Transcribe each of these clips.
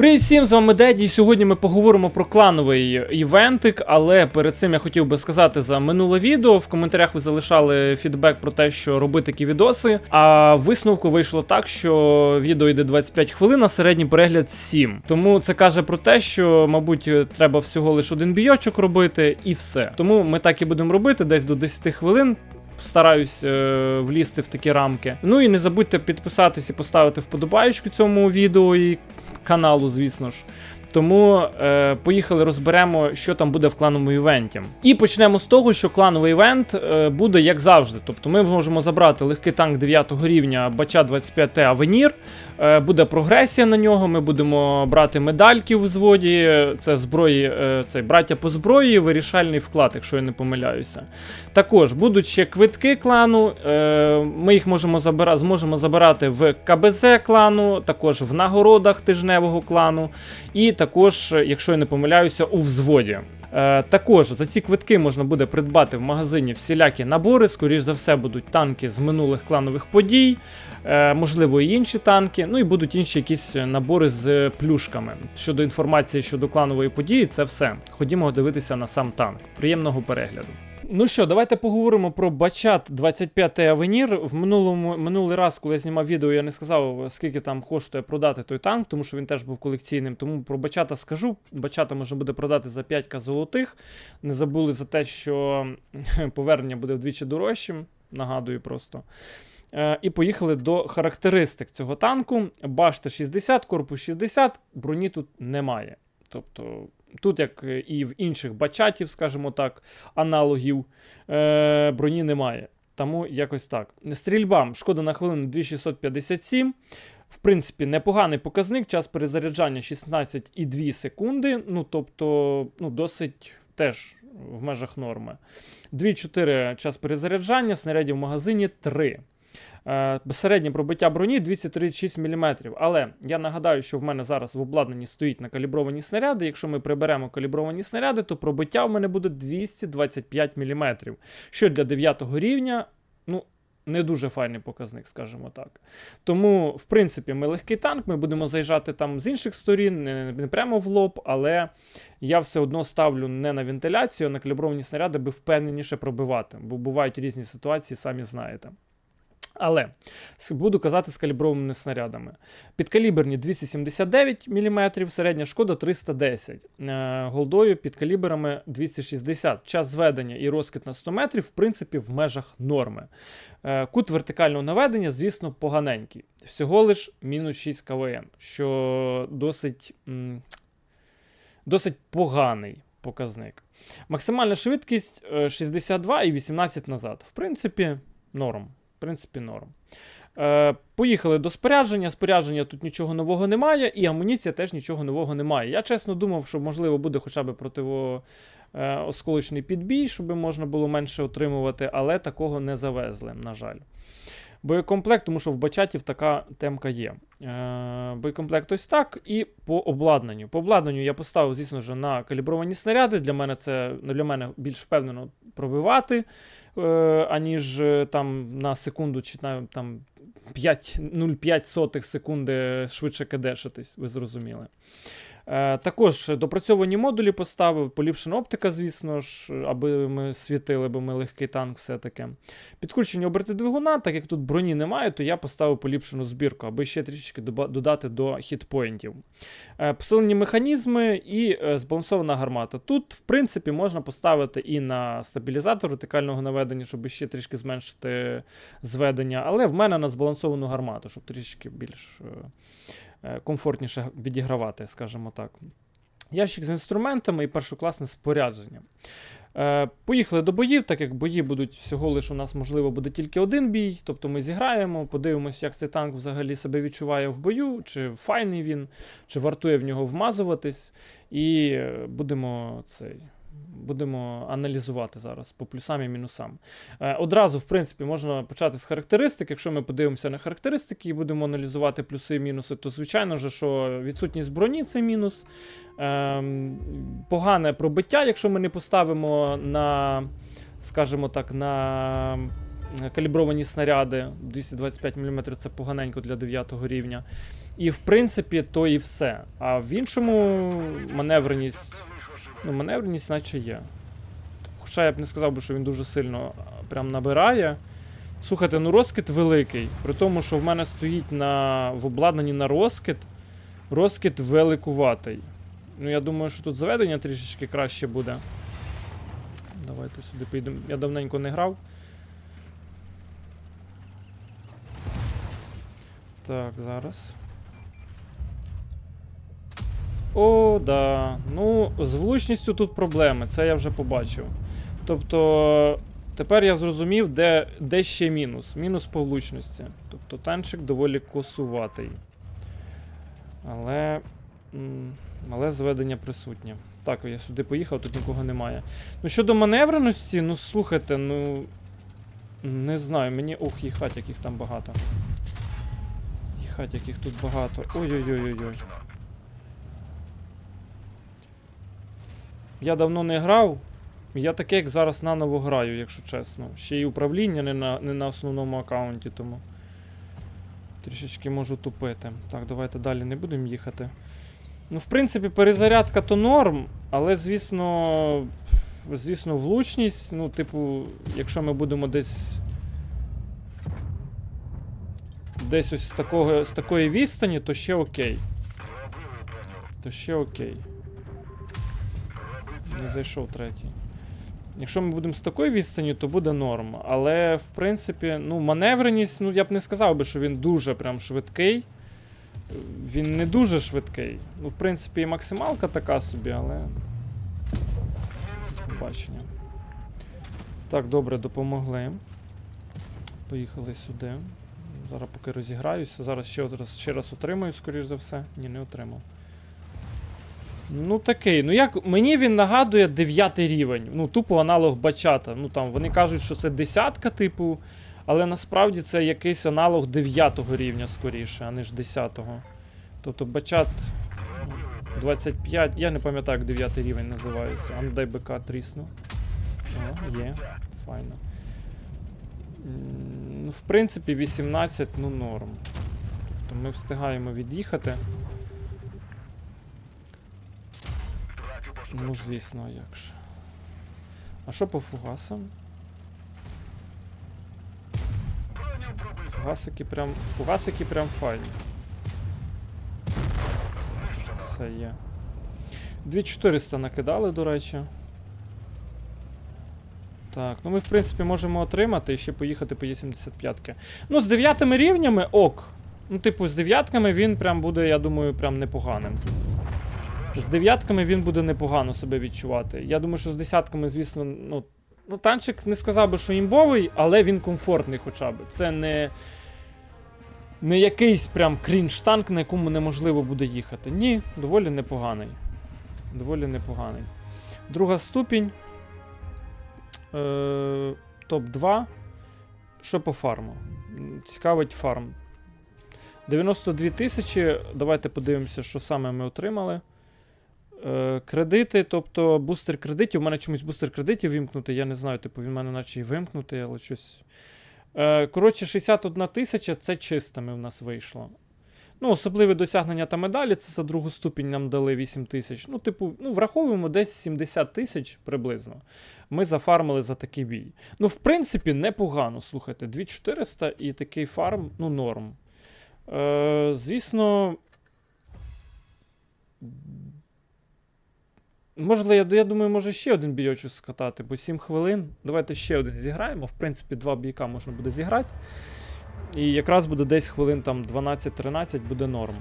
Привіт всім, з вами Деді. Сьогодні ми поговоримо про клановий івентик, але перед цим я хотів би сказати за минуле відео. В коментарях ви залишали фідбек про те, що робити такі відоси. А висновку вийшло так, що відео йде 25 хвилин, а середній перегляд 7. Тому це каже про те, що, мабуть, треба всього лише один бійочок робити і все. Тому ми так і будемо робити, десь до 10 хвилин. Стараюсь е, влізти в такі рамки. Ну і не забудьте підписатись і поставити вподобаєчку цьому відео і каналу, звісно ж. Тому е, поїхали розберемо, що там буде в клановому івенті. І почнемо з того, що клановий івент е, буде як завжди. Тобто ми можемо забрати легкий танк 9 рівня Бача 25 Авенір. Е, буде прогресія на нього. Ми будемо брати медальки в взводі. Це зброї, е, це браття по зброї, вирішальний вклад, якщо я не помиляюся. Також будуть ще квитки клану. Е, ми їх можемо забира... зможемо забирати в КБЗ клану, також в нагородах тижневого клану. І також, якщо я не помиляюся, у взводі. Е, також за ці квитки можна буде придбати в магазині всілякі набори. Скоріш за все, будуть танки з минулих кланових подій, е, можливо, і інші танки. Ну і будуть інші якісь набори з плюшками. Щодо інформації щодо кланової події, це все. Ходімо дивитися на сам танк. Приємного перегляду. Ну що, давайте поговоримо про Бачат 25 Авенір. В минулому минулий раз, коли я знімав відео, я не сказав, скільки там коштує продати той танк, тому що він теж був колекційним. Тому про Бачата скажу. Бачата можна буде продати за 5к золотих. Не забули за те, що повернення буде вдвічі дорожчим. Нагадую просто. Е, І поїхали до характеристик цього танку. Башта 60, корпус 60, броні тут немає. Тобто Тут, як і в інших бачатів, скажімо так, аналогів, е, броні немає. Тому якось так. Стрільба, шкода на хвилину 2657. В принципі, непоганий показник. Час перезаряджання 16,2 секунди. Ну, тобто, ну, досить теж в межах норми. 2,4 час перезаряджання, снарядів в магазині 3. Е, Середнє пробиття броні 236 мм. Але я нагадаю, що в мене зараз в обладнанні стоїть накалібровані снаряди. Якщо ми приберемо калібровані снаряди, то пробиття в мене буде 225 мм. Що для 9 рівня, ну. Не дуже файний показник, скажімо так. Тому, в принципі, ми легкий танк, ми будемо заїжджати там з інших сторін, не, не прямо в лоб, але я все одно ставлю не на вентиляцію, а на калібровані снаряди, би впевненіше пробивати, бо бувають різні ситуації, самі знаєте. Але буду казати з каліброваними снарядами. Підкаліберні 279 мм, середня шкода 310 е, Голдою під калібрами 260 Час зведення і розкид на 100 метрів, в принципі, в межах норми. Е, кут вертикального наведення, звісно, поганенький. Всього лиш мінус 6 КВН, що досить, досить поганий показник. Максимальна швидкість 62 і 18 назад. В принципі, норм. В принципі, норм. Е, Поїхали до спорядження. Спорядження тут нічого нового немає, і амуніція теж нічого нового немає. Я чесно думав, що можливо буде хоча б противоосколочний підбій, щоб можна було менше отримувати, але такого не завезли, на жаль. Боєкомплект, тому що в бачатів така темка є. Е, Боєкомплект ось так. І по обладнанню. По обладнанню я поставив, звісно ж, на калібровані снаряди. Для мене це для мене більш впевнено пробивати, е, аніж е, там на секунду чи на там 0,5 секунди швидше кадешитись, ви зрозуміли. Е, також допрацьовані модулі поставив, поліпшена оптика, звісно ж, аби ми світили, бо ми легкий танк все-таки. Підключення оберти двигуна, так як тут броні немає, то я поставив поліпшену збірку, аби ще трішки додати до хітпоінтів. Е, посилені механізми і е, збалансована гармата. Тут, в принципі, можна поставити і на стабілізатор вертикального наведення, щоб ще трішки зменшити зведення, але в мене на збалансовану гармату, щоб трішки більш. Е, комфортніше відігравати, скажімо так. Ящик з інструментами і першокласне спорядження. Е, Поїхали до боїв, так як бої будуть всього лише у нас, можливо, буде тільки один бій. Тобто ми зіграємо, подивимося, як цей танк взагалі себе відчуває в бою, чи файний він, чи вартує в нього вмазуватись. І е, будемо цей будемо аналізувати зараз по плюсам і мінусам. Е, одразу, в принципі, можна почати з характеристик. Якщо ми подивимося на характеристики і будемо аналізувати плюси і мінуси, то звичайно ж, що відсутність броні це мінус. Ем, погане пробиття, якщо ми не поставимо на, скажімо так, на. Калібровані снаряди 225 мм це поганенько для 9 рівня. І в принципі, то і все. А в іншому маневреність. Ну, маневреність, наче є. Хоча я б не сказав би, що він дуже сильно прям набирає. Слухайте, ну розкид великий. При тому, що в мене стоїть на, в обладнанні на розкид. Розкид великуватий. Ну, я думаю, що тут заведення трішечки краще буде. Давайте сюди поїдемо. Я давненько не грав. Так, зараз. О, да. Ну, з влучністю тут проблеми, це я вже побачив. Тобто, тепер я зрозумів, де, де ще мінус. Мінус по влучності. Тобто танчик доволі косуватий. Але. Але зведення присутнє. Так, я сюди поїхав, тут нікого немає. Ну, щодо маневреності, ну слухайте, ну. Не знаю, мені. Ох, їхать, яких там багато. Їхать, яких тут багато. Ой-ой-ой-ой-ой. Я давно не грав. Я таке, як зараз наново граю, якщо чесно. Ще й управління не на, не на основному аккаунті, тому. Трішечки можу тупити. Так, давайте далі не будемо їхати. Ну, в принципі, перезарядка то норм, але, звісно, звісно, влучність, ну, типу, якщо ми будемо десь. Десь ось з, такого, з такої відстані, то ще окей. То ще окей. Не зайшов третій. Якщо ми будемо з такої відстані, то буде норм. Але, в принципі, ну, маневреність, ну я б не сказав би, що він дуже прям швидкий. Він не дуже швидкий. Ну, в принципі, і максималка така собі, але. Бачення. Так, добре, допомогли. Поїхали сюди. Зараз поки розіграюся. Зараз ще раз, ще раз отримаю, скоріш за все. Ні, не отримав. Ну такий. Ну як мені він нагадує 9 рівень. Ну, тупо аналог бачата. Ну там вони кажуть, що це десятка, типу. Але насправді це якийсь аналог 9 рівня скоріше, а не ж 10. Тобто бачат ну, 25. Я не пам'ятаю, як 9 рівень називається. А ну дай БК трісну. О, є. Файно. Ну, в принципі, 18, ну норм. Тобто ми встигаємо від'їхати. Ну, звісно, як же. А що по фугасам? Фугасики прям. Фугасики прям файні. Все є. 2400 накидали, до речі. Так, ну ми в принципі можемо отримати і ще поїхати по Є75. Ну, з дев'ятими рівнями ок. Ну, типу, з дев'ятками він прям буде, я думаю, прям непоганим. З дев'ятками він буде непогано себе відчувати. Я думаю, що з десятками, звісно, ну. Ну, танчик не сказав би, що імбовий, але він комфортний хоча б. Це не. Не якийсь прям крінж-танк, на якому неможливо буде їхати. Ні, доволі непоганий. Доволі непоганий. Друга ступінь. Е, Топ-2. Що по фарму? Цікавить фарм. 92 тисячі. Давайте подивимося, що саме ми отримали. Е, кредити, тобто бустер кредитів. У мене чомусь бустер кредитів вимкнутий. Я не знаю, типу, він в мене наче і вимкнутий, але щось. Е, коротше, 61 тисяча це чистими в нас вийшло. Ну, особливе досягнення та медалі, це за другу ступінь нам дали 8 тисяч. Ну, типу, ну, враховуємо десь 70 тисяч приблизно. Ми зафармили за такий бій. Ну, в принципі, непогано. Слухайте, 2400 і такий фарм, ну, норм. Е, звісно. Можливо, я, я думаю, може ще один бійочок скатати, бо 7 хвилин. Давайте ще один зіграємо. В принципі, два бійка можна буде зіграти. І якраз буде десь хвилин там 12-13 буде норм.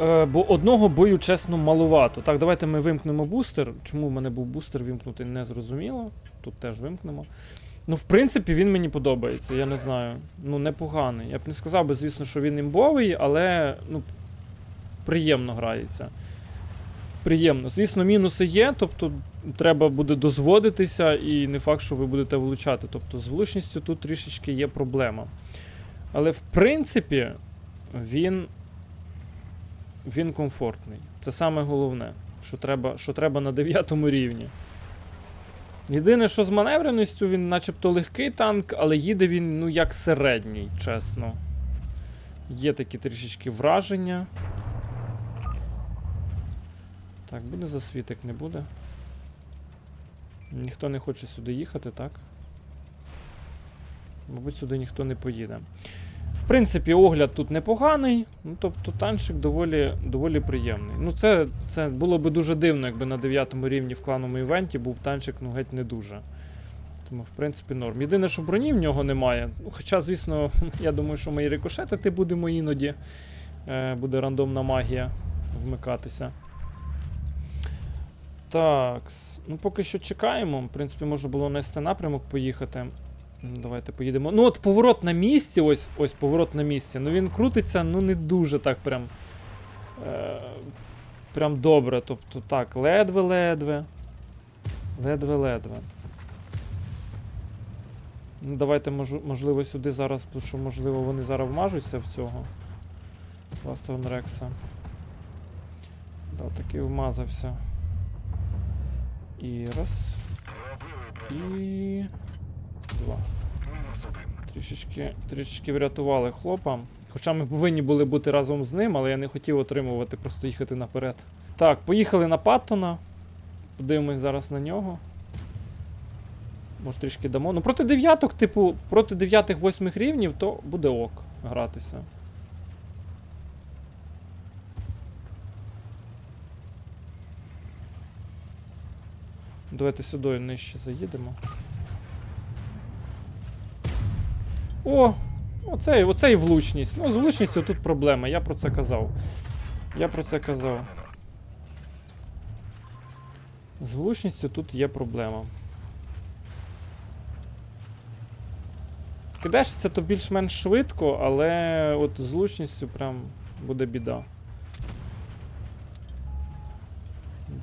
Е, бо одного бою, чесно, малувато. Так, давайте ми вимкнемо бустер. Чому в мене був бустер вимкнутий, не зрозуміло. Тут теж вимкнемо. Ну, в принципі, він мені подобається, я не знаю. Ну, непоганий. Я б не сказав би, звісно, що він імбовий, але ну, приємно грається. Приємно. Звісно, мінуси є, тобто треба буде дозводитися, і не факт, що ви будете влучати. Тобто з влучністю тут трішечки є проблема. Але в принципі, він, він комфортний. Це саме головне, що треба, що треба на 9 рівні. Єдине, що з маневреністю він начебто легкий танк, але їде він ну як середній, чесно. Є такі трішечки враження. Так, буде засвітик, не буде. Ніхто не хоче сюди їхати, так? Мабуть, сюди ніхто не поїде. В принципі, огляд тут непоганий, ну тобто танчик доволі, доволі приємний. Ну, це, це було би дуже дивно, якби на 9 рівні в клановому івенті був танчик, ну геть не дуже. Тому, в принципі, норм. Єдине, що броні в нього немає. Ну, хоча, звісно, я думаю, що ми і рикошетити будемо іноді. Е, буде рандомна магія вмикатися. Так, ну поки що чекаємо. В принципі, можна було на СТ напрямок поїхати. Давайте поїдемо. Ну, от поворот на місці, ось ось поворот на місці. Ну він крутиться, ну не дуже так прям. Е, прям добре. Тобто так, ледве-ледве. Ледве-ледве. Ну, давайте, мож- можливо, сюди зараз, тому що, можливо, вони зараз вмажуться в цього. Ластон Рекса. Да, таки вмазався. І раз. І. Два. Трішечки, трішечки врятували хлопа. Хоча ми повинні були бути разом з ним, але я не хотів отримувати, просто їхати наперед. Так, поїхали на Паттона. Подивимось зараз на нього. Може трішки дамо. Ну проти дев'яток, типу, проти дев'ятих восьмих рівнів, то буде ок гратися. Давайте сюди нижче заїдемо. О! Оце, оце і влучність. Ну, з влучністю тут проблема, я про це казав. Я про це казав. З влучністю тут є проблема. Кидаєш це то більш-менш швидко, але от з влучністю прям буде біда.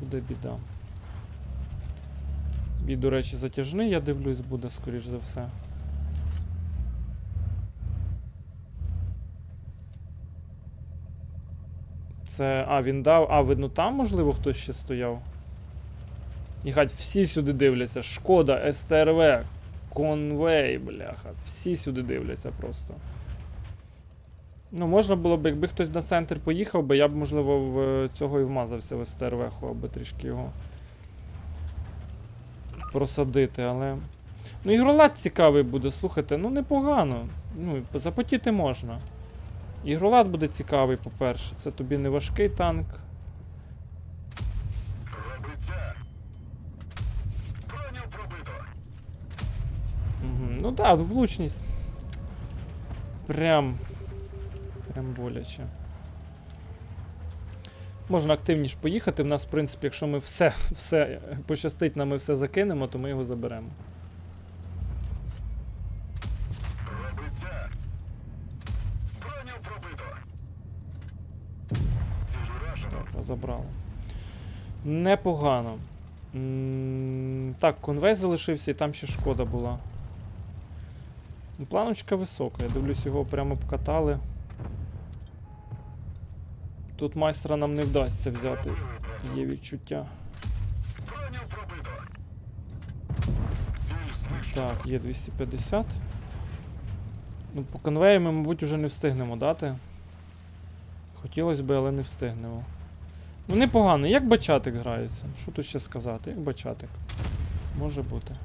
Буде біда. І, до речі, затяжний, я дивлюсь, буде, скоріш за все. Це. А, він дав. А, видно, там, можливо, хтось ще стояв. І гать, всі сюди дивляться. Шкода, СТРВ, конвей, бляха. Всі сюди дивляться просто. Ну, можна було б, якби хтось на центр поїхав би, я б, можливо, в цього і вмазався в СТРВ, аби трішки його просадити, але. Ну, ігролад цікавий буде, слухайте, ну непогано. Ну, запотіти можна. Ігролад буде цікавий, по-перше. Це тобі не важкий танк. Угу. Ну так, да, влучність. Прям. Прям боляче. Можна активніше поїхати. В нас, в принципі, якщо ми все, все пощастить, нам ми все закинемо, то ми його заберемо. Пробиття. Броню пробито. Добре. Непогано. М, Так, конвей залишився і там ще шкода була. Планочка висока, я дивлюсь, його прямо покатали. Тут майстра нам не вдасться взяти. Є відчуття. Так, є 250. Ну, по конвею ми, мабуть, вже не встигнемо дати. Хотілося б, але не встигнемо. Ну, непогано, як бачатик грається. Що тут ще сказати? Як бачатик. Може бути.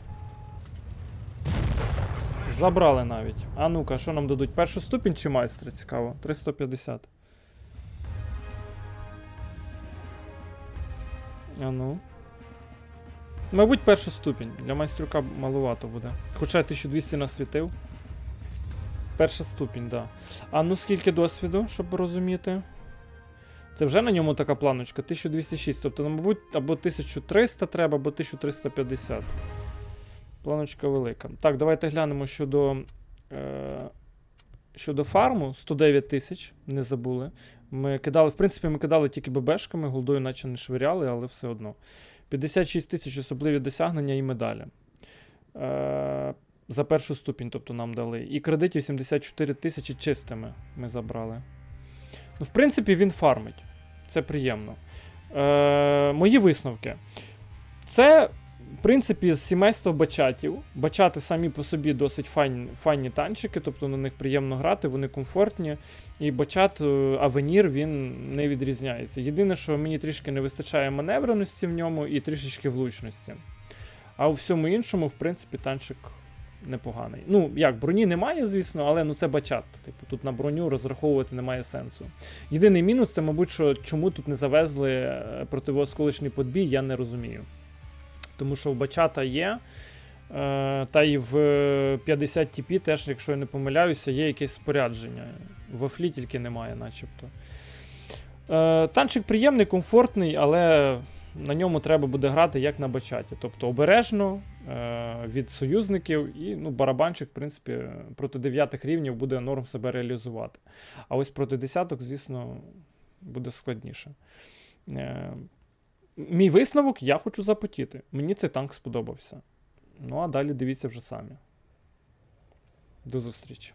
Забрали навіть. А ну-ка, що нам дадуть? Першу ступінь чи майстра? Цікаво. 350. А ну. Мабуть, перша ступінь. Для майстрюка малувато буде. Хоча я 1200 насвітив. Перша ступінь, так. Да. А ну скільки досвіду, щоб розуміти? Це вже на ньому така планочка. 1206. Тобто, ну, мабуть, або 1300 треба, або 1350. Планочка велика. Так, давайте глянемо щодо. Е- щодо фарму 109 тисяч, не забули. Ми кидали, в принципі, ми кидали тільки ББшками, голдою наче не швиряли, але все одно. 56 тисяч особливі досягнення і медалі. Е, за першу ступінь, тобто нам дали. І кредитів 74 тисячі чистими ми забрали. Ну, в принципі, він фармить. Це приємно. Е, мої висновки. Це в принципі, з сімейства бачатів. Бачати самі по собі досить файні, файні танчики, тобто на них приємно грати, вони комфортні. І бачат е, Авенір він не відрізняється. Єдине, що мені трішки не вистачає маневреності в ньому і трішечки влучності. А у всьому іншому, в принципі, танчик непоганий. Ну, як, броні немає, звісно, але ну це бачат. Типу, тут на броню розраховувати немає сенсу. Єдиний мінус це, мабуть, що чому тут не завезли е, противоосколочний подбій, я не розумію. Тому що в бачата є. е, Та й в е, 50 TP теж, якщо я не помиляюся, є якесь спорядження. В Афлі тільки немає, начебто. Е, Танчик приємний, комфортний, але на ньому треба буде грати як на бачаті. Тобто обережно е, від союзників, і ну, барабанчик, в принципі, проти дев'ятих рівнів буде норм себе реалізувати. А ось проти десяток, звісно, буде складніше. Мій висновок я хочу запотіти. Мені цей танк сподобався. Ну а далі дивіться вже самі. До зустрічі.